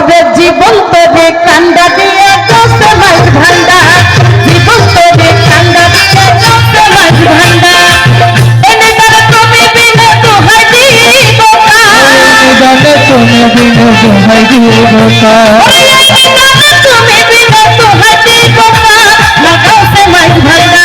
ওরে জীবন তোরে কান্দা দিয়ে চোখে মাছ ভান্ডা। জীবন তোরে কান্দা দিয়ে চোখে মাছ ভান্ডা তুমি বিনে তোহাই দিব কা লাগাও সে মাছ ভান্ডা।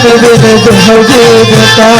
ভজে দেতা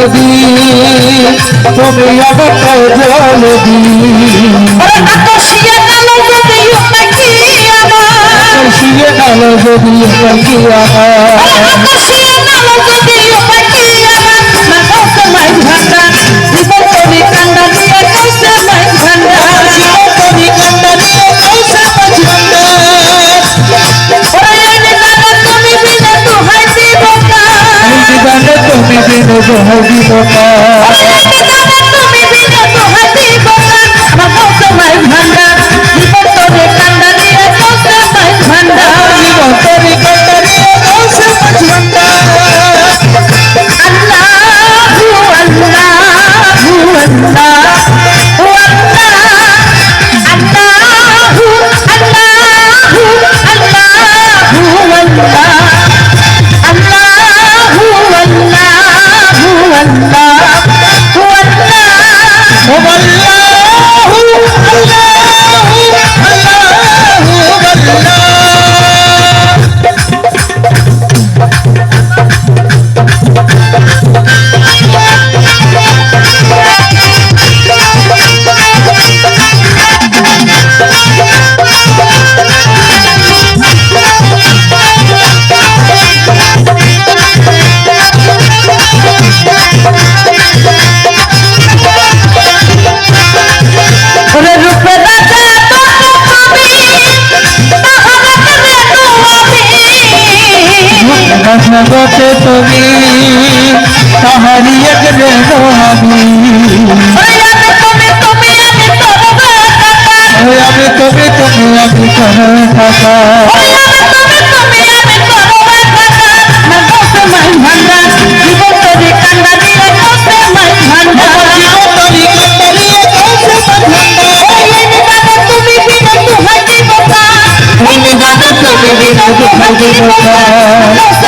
জলদি তুমি আমাকে জলদি আকর্ষিয়ে কালো যদি নাকি যদি নাকি আমার। আকর্ষিয়ে কালো যদি নাকি আমার। না কষ্ট মাই ভান্ডা জীবন তুমি কান্ডা দিয়ে কষ্ট মাই ভান্ডা জীবন তুমি কান্ডা সহযোগিতা Nobody left. রতে তুমি তাহারি এক আমি তুমি তুমি আমি থাকা Thank.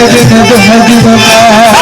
রে রে রে রে রে